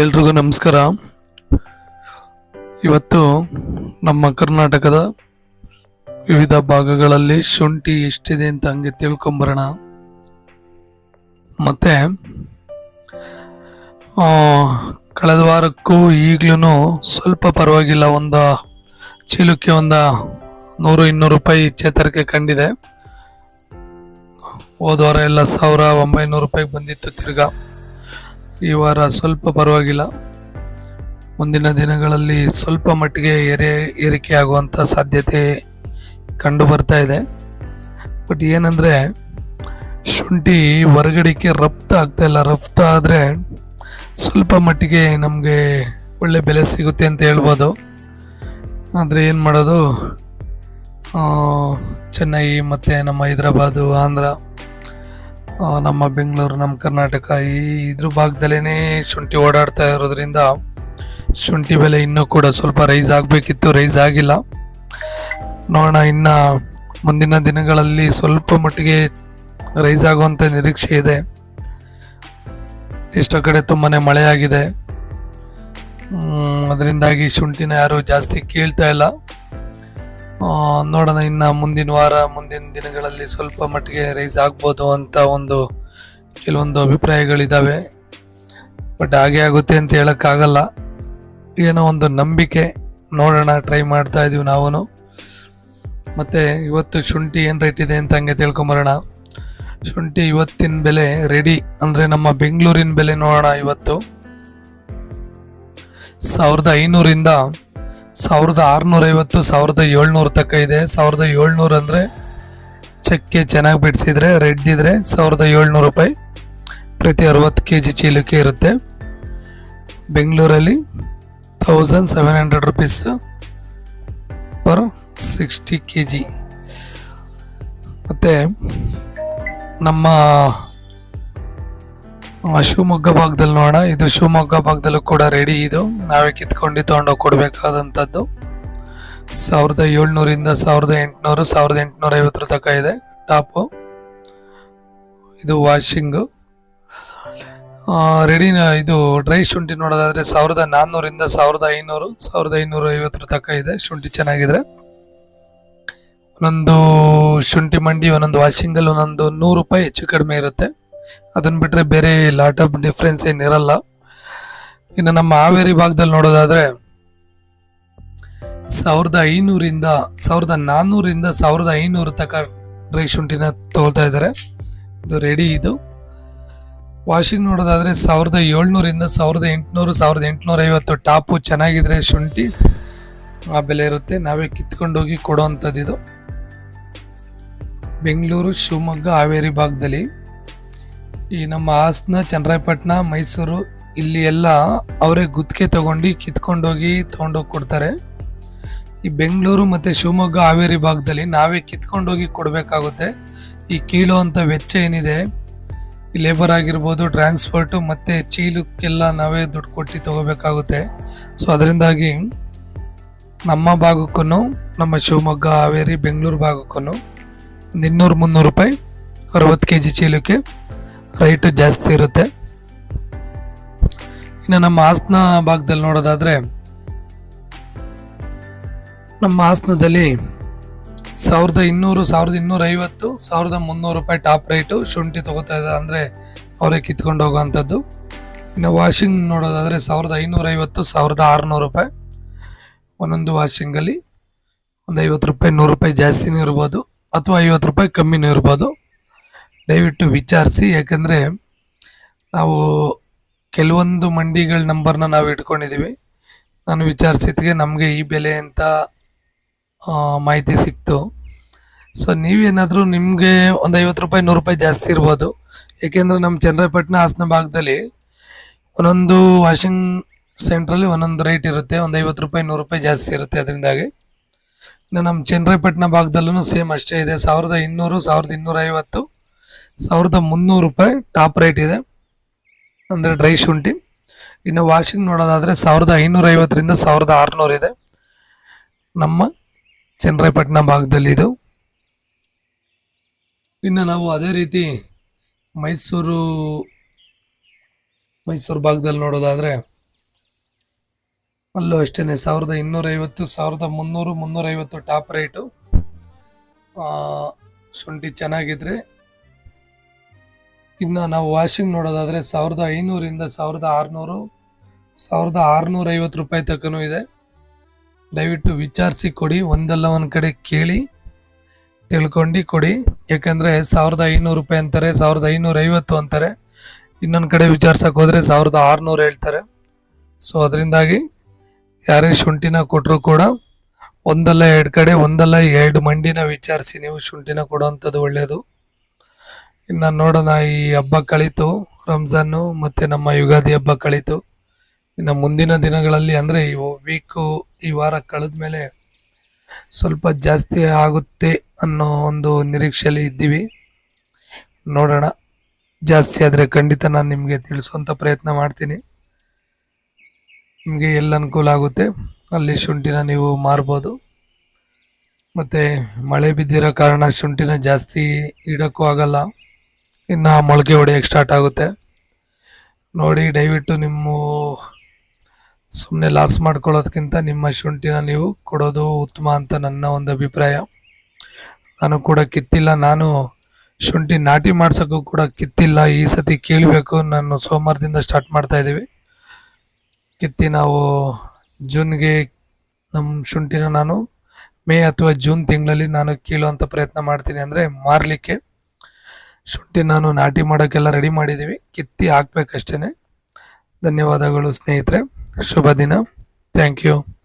ಎಲ್ರಿಗೂ ನಮಸ್ಕಾರ. ಇವತ್ತು ನಮ್ಮ ಕರ್ನಾಟಕದ ವಿವಿಧ ಭಾಗಗಳಲ್ಲಿ ಶುಂಠಿ ಎಷ್ಟಿದೆ ಅಂತ ಹಂಗೆ ತಿಳ್ಕೊಂಬರೋಣ. ಮತ್ತೆ ಕಳೆದ ವಾರಕ್ಕೂ ಈಗ್ಲೂ ಸ್ವಲ್ಪ ಪರವಾಗಿಲ್ಲ, ಒಂದು ಚೀಲಕ್ಕೆ ಒಂದು ನೂರು ಇನ್ನೂರು ರೂಪಾಯಿ ಚೇತರಿಕೆ ಕಂಡಿದೆ. ಹೋದ ವಾರ ಎಲ್ಲ ಸಾವಿರ ಒಂಬೈನೂರು ರೂಪಾಯಿಗೆ ಬಂದಿತ್ತು ತಿರ್ಗಾ. ಈ ವಾರ ಸ್ವಲ್ಪ ಪರವಾಗಿಲ್ಲ. ಮುಂದಿನ ದಿನಗಳಲ್ಲಿ ಸ್ವಲ್ಪ ಮಟ್ಟಿಗೆ ಏರಿ, ಏರಿಕೆ ಆಗುವಂಥ ಸಾಧ್ಯತೆ ಕಂಡು ಬರ್ತಾ ಇದೆ. ಬಟ್ ಏನಂದರೆ, ಶುಂಠಿ ಹೊರಗಡೆಗೆ ರಫ್ತು ಇಲ್ಲ. ರಫ್ತು ಆದರೆ ಸ್ವಲ್ಪ ಮಟ್ಟಿಗೆ ನಮಗೆ ಒಳ್ಳೆ ಬೆಲೆ ಸಿಗುತ್ತೆ ಅಂತ ಹೇಳ್ಬೋದು. ಆದರೆ ಏನು ಮಾಡೋದು? ಚೆನ್ನೈ ಮತ್ತು ನಮ್ಮ ಹೈದ್ರಾಬಾದು, ಆಂಧ್ರ ನಮ್ಮ ಬೆಂಗಳೂರು, ನಮ್ಮ ಕರ್ನಾಟಕ ಈ ಇದ್ರ ಭಾಗದಲ್ಲೇ ಶುಂಠಿ ಓಡಾಡ್ತಾ ಇರೋದ್ರಿಂದ ಶುಂಠಿ ಬೆಲೆ ಇನ್ನೂ ಕೂಡ ಸ್ವಲ್ಪ ರೈಸ್ ಆಗಬೇಕಿತ್ತು ರೈಸ್ ಆಗಿಲ್ಲ. ನೋಡೋಣ, ಇನ್ನು ಮುಂದಿನ ದಿನಗಳಲ್ಲಿ ಸ್ವಲ್ಪ ಮಟ್ಟಿಗೆ ರೈಸ್ ಆಗುವಂಥ ನಿರೀಕ್ಷೆ ಇದೆ. ಎಷ್ಟೋ ಕಡೆ ತುಂಬಾ ಮಳೆಯಾಗಿದೆ. ಅದರಿಂದಾಗಿ ಶುಂಠಿನ ಯಾರು ಜಾಸ್ತಿ ಕೇಳ್ತಾ ಇಲ್ಲ. ನೋಡೋಣ, ಇನ್ನು ಮುಂದಿನ ವಾರ, ಮುಂದಿನ ದಿನಗಳಲ್ಲಿ ಸ್ವಲ್ಪ ಮಟ್ಟಿಗೆ ರೈಸ್ ಆಗ್ಬೋದು ಅಂತ ಒಂದು ಕೆಲವೊಂದು ಅಭಿಪ್ರಾಯಗಳಿದ್ದಾವೆ ಬಟ್ ಹಾಗೆ ಆಗುತ್ತೆ ಅಂತ ಹೇಳೋಕ್ಕಾಗಲ್ಲ. ಏನೋ ಒಂದು ನಂಬಿಕೆ, ನೋಡೋಣ ಟ್ರೈ ಮಾಡ್ತಾ ಇದೀವಿ ನಾವು ಮತ್ತು ಇವತ್ತು ಶುಂಠಿ ಏನು ರೇಟ್ ಇದೆ ಅಂತ ಹಂಗೆ ತಿಳ್ಕೊಂಬರೋಣ. ಶುಂಠಿ ಇವತ್ತಿನ ಬೆಲೆ ರೆಡಿ ಅಂದರೆ ನಮ್ಮ ಬೆಂಗಳೂರಿನ ಬೆಲೆ ನೋಡೋಣ ಇವತ್ತು. ಸಾವಿರದ ಐನೂರಿಂದ ಸಾವಿರದ ಆರುನೂರೈವತ್ತು, ಸಾವಿರದ ಏಳ್ನೂರು ತಕ್ಕ ಇದೆ. ಸಾವಿರದ ಏಳ್ನೂರು ಅಂದರೆ ಚಕ್ಕೆ ಚೆನ್ನಾಗಿ ಬಿಡಿಸಿದರೆ, ರೆಡ್ ಇದ್ದರೆ ಸಾವಿರದ ಏಳ್ನೂರು ರೂಪಾಯಿ. ಪ್ರತಿ ಅರವತ್ತು ಕೆ ಜಿ ಚೀಲಕ್ಕೆ ಇರುತ್ತೆ. ಬೆಂಗಳೂರಲ್ಲಿ thousand seven hundred rupees per sixty K G ಮತ್ತು ನಮ್ಮ ಶಿವಮೊಗ್ಗ ಭಾಗದಲ್ಲಿ ನೋಡೋಣ. ಇದು ಶಿವಮೊಗ್ಗ ಭಾಗದಲ್ಲೂ ಕೂಡ ರೆಡಿ ಇದು. ನಾವೇ ಕಿತ್ಕೊಂಡು ತೊಗೊಂಡೋಗಿ ಕೊಡಬೇಕಾದಂಥದ್ದು. ಸಾವಿರದ ಏಳ್ನೂರಿಂದ ಸಾವಿರದ ಎಂಟುನೂರು, ಸಾವಿರದ ಎಂಟುನೂರ ಐವತ್ತರ ತನಕ ಇದೆ ಟಾಪು. ಇದು ವಾಷಿಂಗು. ರೆಡಿ ಇದು ಡ್ರೈ ಶುಂಠಿ ನೋಡೋದಾದರೆ ಸಾವಿರದ ನಾನ್ನೂರಿಂದ ಸಾವಿರದ ಐನೂರು, ಸಾವಿರದ ಐನೂರ ಐವತ್ತರ ತನಕ ಇದೆ ಶುಂಠಿ ಚೆನ್ನಾಗಿದೆ ಒಂದೊಂದು ಶುಂಠಿ ಮಂಡಿ, ಒಂದೊಂದು ವಾಷಿಂಗಲ್ಲಿ ಒಂದೊಂದು ನೂರು ರೂಪಾಯಿ ಹೆಚ್ಚು ಕಡಿಮೆ ಇರುತ್ತೆ. ಅದನ್ನ ಬಿಟ್ಟರೆ ಬೇರೆ ಲಾಟ್ ಆಫ್ ಡಿಫ್ರೆನ್ಸ್ ಏನಿರಲ್ಲ ಇನ್ನು ನಮ್ಮ ಹಾವೇರಿ ಭಾಗದಲ್ಲಿ ನೋಡೋದಾದ್ರೆ ಸಾವಿರದ ಐನೂರಿಂದ ಸಾವಿರದ ನಾನ್ನೂರಿಂದ ಸಾವಿರದ ಐನೂರು ತಕ ಡ್ರೈ ಶುಂಠಿನ ತಗೊಳ್ತಾ ಇದ್ದಾರೆ ಇದು ರೆಡಿ ಇದು. ವಾಷಿಂಗ್ ನೋಡೋದಾದ್ರೆ ಸಾವಿರದ ಏಳ್ನೂರಿಂದ ಸಾವಿರದ ಎಂಟುನೂರು, ಸಾವಿರದ ಎಂಟುನೂರ ಐವತ್ತು ಟಾಪು ಚೆನ್ನಾಗಿದ್ರೆ ಶುಂಠಿ ಆ ಬೆಲೆ ಇರುತ್ತೆ. ನಾವೇ ಕಿತ್ಕೊಂಡೋಗಿ ಕೊಡೋವಂಥದ್ದು ಇದು ಬೆಂಗಳೂರು, ಶಿವಮೊಗ್ಗ, ಹಾವೇರಿ ಭಾಗದಲ್ಲಿ. ಈ ನಮ್ಮ ಹಾಸನ ಚನ್ನರಾಯಪಟ್ಟಣ ಮೈಸೂರು, ಇಲ್ಲಿ ಎಲ್ಲ ಅವರೇ ಗುತ್ತಿಗೆ ತಗೊಂಡು ಕಿತ್ಕೊಂಡೋಗಿ ತಗೊಂಡೋಗಿ ಕೊಡ್ತಾರೆ. ಈ ಬೆಂಗಳೂರು ಮತ್ತು ಶಿವಮೊಗ್ಗ, ಹಾವೇರಿ ಭಾಗದಲ್ಲಿ ನಾವೇ ಕಿತ್ಕೊಂಡೋಗಿ ಕೊಡಬೇಕಾಗುತ್ತೆ. ಈ ಕೀಳುವಂಥ ವೆಚ್ಚ ಏನಿದೆ ಲೇಬರ್ ಆಗಿರ್ಬೋದು ಟ್ರಾನ್ಸ್ಪೋರ್ಟು ಮತ್ತು ಚೀಲಕ್ಕೆಲ್ಲ ನಾವೇ ದುಡ್ಡು ಕೊಟ್ಟು ತಗೋಬೇಕಾಗುತ್ತೆ. ಸೊ ಅದರಿಂದಾಗಿ ನಮ್ಮ ಭಾಗಕ್ಕೂ ನಮ್ಮ ಶಿವಮೊಗ್ಗ, ಹಾವೇರಿ, ಬೆಂಗಳೂರು ಭಾಗಕ್ಕೂ ಒಂದು ಇನ್ನೂರು ಮುನ್ನೂರು ರೂಪಾಯಿ ಅರವತ್ತು ಕೆ ಜಿ ಚೀಲಕ್ಕೆ ರೈಟ್ ಜಾಸ್ತಿ ಇರುತ್ತೆ. ಇನ್ನು ನಮ್ಮ ಹಾಸನ ಭಾಗದಲ್ಲಿ ನೋಡೋದಾದರೆ, ನಮ್ಮ ಹಾಸನದಲ್ಲಿ ಸಾವಿರದ ಇನ್ನೂರು, ಸಾವಿರದ ಇನ್ನೂರ ಐವತ್ತು ಸಾವಿರದ ಮುನ್ನೂರು ರೂಪಾಯಿ ಟಾಪ್ ರೇಟು ಶುಂಠಿ ತಗೋತಾ ಇದ್ದಾರೆ ಅಂದರೆ ಅವರೇ ಕಿತ್ಕೊಂಡು ಹೋಗೋವಂಥದ್ದು. ಇನ್ನು ವಾಷಿಂಗ್ ನೋಡೋದಾದರೆ ಸಾವಿರದ ಐನೂರೈವತ್ತು, ಸಾವಿರದ ಆರುನೂರು ರೂಪಾಯಿ. ಒಂದೊಂದು ವಾಷಿಂಗಲ್ಲಿ ಒಂದು ಐವತ್ತು ರೂಪಾಯಿ, ನೂರು ರೂಪಾಯಿ ಜಾಸ್ತಿನೂ ಇರ್ಬೋದು, ಅಥವಾ ಐವತ್ತು ರೂಪಾಯಿ ಕಮ್ಮಿನೂ ಇರ್ಬೋದು. ದಯವಿಟ್ಟು ವಿಚಾರಿಸಿ, ಯಾಕಂದರೆ ನಾವು ಕೆಲವೊಂದು ಮಂಡಿಗಳ ನಂಬರ್ನ ನಾವು ಇಟ್ಕೊಂಡಿದ್ದೀವಿ ನಾನು ವಿಚಾರಿಸಿದ್ಗೆ ನಮಗೆ ಈ ಬೆಲೆ ಅಂತ ಮಾಹಿತಿ ಸಿಕ್ತು. ಸೊ ನೀವೇನಾದರೂ ನಿಮಗೆ ಒಂದು ಐವತ್ತು ರೂಪಾಯಿ, ನೂರು ರೂಪಾಯಿ ಜಾಸ್ತಿ ಇರ್ಬೋದು. ಏಕೆಂದರೆ ನಮ್ಮ ಚಂದ್ರಪಟ್ಟಣ ಹಾಸನ ಭಾಗದಲ್ಲಿ ಒಂದೊಂದು ವಾಷಿಂಗ್ ಸೆಂಟ್ರಲ್ಲಿ ಒಂದೊಂದು ರೇಟ್ ಇರುತ್ತೆ. ಒಂದು ಐವತ್ತು ರೂಪಾಯಿ, ನೂರು ರೂಪಾಯಿ ಜಾಸ್ತಿ ಇರುತ್ತೆ ಅದರಿಂದಾಗಿ. ಇನ್ನು ನಮ್ಮ ಚಂದ್ರಪಟ್ಟಣ ಭಾಗದಲ್ಲೂ ಸೇಮ್ ಅಷ್ಟೇ ಇದೆ. ಸಾವಿರದ ಇನ್ನೂರು, ಸಾವಿರದ ಇನ್ನೂರ ಐವತ್ತು ಸಾವಿರದ ಮುನ್ನೂರು ರೂಪಾಯಿ ಟಾಪ್ ರೇಟ್ ಇದೆ. ಅಂದರೆ ಡ್ರೈ ಶುಂಠಿ. ಇನ್ನು ವಾಷಿಂಗ್ ನೋಡೋದಾದರೆ ಸಾವಿರದ ಐನೂರ ಐವತ್ತರಿಂದ ಸಾವಿರದ ಆರುನೂರು ಇದೆ. ನಮ್ಮ ಚನ್ನರಾಯಪಟ್ಟಣ ಭಾಗದಲ್ಲಿ ಇದು. ಇನ್ನು ನಾವು ಅದೇ ರೀತಿ ಮೈಸೂರು ಮೈಸೂರು ಭಾಗದಲ್ಲಿ ನೋಡೋದಾದರೆ ಅಲ್ಲೂ ಅಷ್ಟೇ ಸಾವಿರದ ಇನ್ನೂರೈವತ್ತು ಸಾವಿರದ ಮುನ್ನೂರು ಮುನ್ನೂರೈವತ್ತು ಟಾಪ್ ರೇಟು. ಶುಂಠಿ ಚೆನ್ನಾಗಿದ್ರೆ ಇನ್ನು ನಾವು ವಾಷಿಂಗ್ ನೋಡೋದಾದರೆ ಸಾವಿರದ ಐನೂರಿಂದ ಸಾವಿರದ ಆರುನೂರು, ಸಾವಿರದ ಆರುನೂರೈವತ್ತು ರೂಪಾಯಿ ತಕ್ಕನೂ ಇದೆ. ದಯವಿಟ್ಟು ವಿಚಾರಿಸಿ ಕೊಡಿ, ಒಂದಲ್ಲ ಒಂದು ಕಡೆ ಕೇಳಿ, ತಿಳ್ಕೊಂಡು ಕೊಡಿ. ಯಾಕೆಂದರೆ ಸಾವಿರದ ಐನೂರು ರೂಪಾಯಿ ಅಂತಾರೆ, ಸಾವಿರದ ಐನೂರ ಐವತ್ತು ಅಂತಾರೆ. ಇನ್ನೊಂದು ಕಡೆ ವಿಚಾರ್ಸಕ್ಕೆ ಹೋದರೆ ಸಾವಿರದ ಆರುನೂರು ಹೇಳ್ತಾರೆ. ಸೊ ಅದರಿಂದಾಗಿ ಯಾರೇ ಶುಂಠಿನ ಕೊಟ್ಟರು ಕೂಡ ಒಂದಲ್ಲ ಎರಡು ಕಡೆ, ಒಂದಲ್ಲ ಎರಡು ಮಂಡಿನ ವಿಚಾರಿಸಿ ನೀವು ಶುಂಠಿನ ಕೊಡೋವಂಥದ್ದು ಒಳ್ಳೆಯದು ಇನ್ನು ನೋಡೋಣ, ಈ ಹಬ್ಬ ಕಳೀತು, ರಂಜಾನು ಮತ್ತು ನಮ್ಮ ಯುಗಾದಿ ಹಬ್ಬ ಕಳೀತು. ಇನ್ನು ಮುಂದಿನ ದಿನಗಳಲ್ಲಿ ಅಂದರೆ ಈ ವೀಕು ಈ ವಾರ ಕಳೆದ ಮೇಲೆ ಸ್ವಲ್ಪ ಜಾಸ್ತಿ ಆಗುತ್ತೆ ಅನ್ನೋ ಒಂದು ನಿರೀಕ್ಷೆಯಲ್ಲಿ ಇದ್ದೀವಿ. ನೋಡೋಣ. ಜಾಸ್ತಿ ಆದರೆ ಖಂಡಿತ ನಾನು ನಿಮಗೆ ತಿಳಿಸುವಂಥ ಪ್ರಯತ್ನ ಮಾಡ್ತೀನಿ. ನಿಮಗೆ ಎಲ್ಲ ಅನುಕೂಲ ಆಗುತ್ತೆ, ಅಲ್ಲಿ ಶುಂಠಿನ ನೀವು ಮಾರ್ಬೋದು. ಮತ್ತು ಮಳೆ ಬಿದ್ದಿರೋ ಕಾರಣ ಶುಂಠಿನ ಜಾಸ್ತಿ ಇಡೋಕ್ಕೂ ಆಗಲ್ಲ. ಇನ್ನು ಮೊಳಕೆ ಹೊಡೆಯೋಕ್ಕೆ ಸ್ಟಾರ್ಟ್ ಆಗುತ್ತೆ. ನೋಡಿ, ದಯವಿಟ್ಟು ನಿಮ್ಮ ಸುಮ್ಮನೆ ಲಾಸ್ ಮಾಡ್ಕೊಳ್ಳೋದಕ್ಕಿಂತ ನಿಮ್ಮ ಶುಂಠಿನ ನೀವು ಕೊಡೋದು ಉತ್ತಮ ಅಂತ ನನ್ನ ಒಂದು ಅಭಿಪ್ರಾಯ. ನಾನು ಕೂಡ ಕಿತ್ತಿಲ್ಲ. ನಾನು ಶುಂಠಿ ನಾಟಿ ಮಾಡ್ಸೋಕ್ಕೂ ಕೂಡ ಕಿತ್ತಿಲ್ಲ. ಈ ಸತಿ ಕೇಳಬೇಕು. ನಾನು ಸೋಮವಾರದಿಂದ ಸ್ಟಾರ್ಟ್ ಮಾಡ್ತಾ ಇದ್ದೀವಿ. ಕಿತ್ತಿ ನಾವು ಜೂನ್ಗೆ ನಮ್ಮ ಶುಂಠಿನ ನಾನು ಮೇ ಅಥವಾ ಜೂನ್ ತಿಂಗಳಲ್ಲಿ ನಾನು ಕೀಳುವಂಥ ಪ್ರಯತ್ನ ಮಾಡ್ತೀನಿ ಅಂದರೆ ಮಾರಲಿಕ್ಕೆ. ಶುಂಠಿ ನಾನು ನಾಟಿ ಮಾಡೋಕ್ಕೆಲ್ಲ ರೆಡಿ ಮಾಡಿದ್ದೀವಿ. ಕಿತ್ತಿ ಹಾಕ್ಬೇಕಷ್ಟೇ ಧನ್ಯವಾದಗಳು ಸ್ನೇಹಿತರೆ. ಶುಭ ದಿನ. Thank you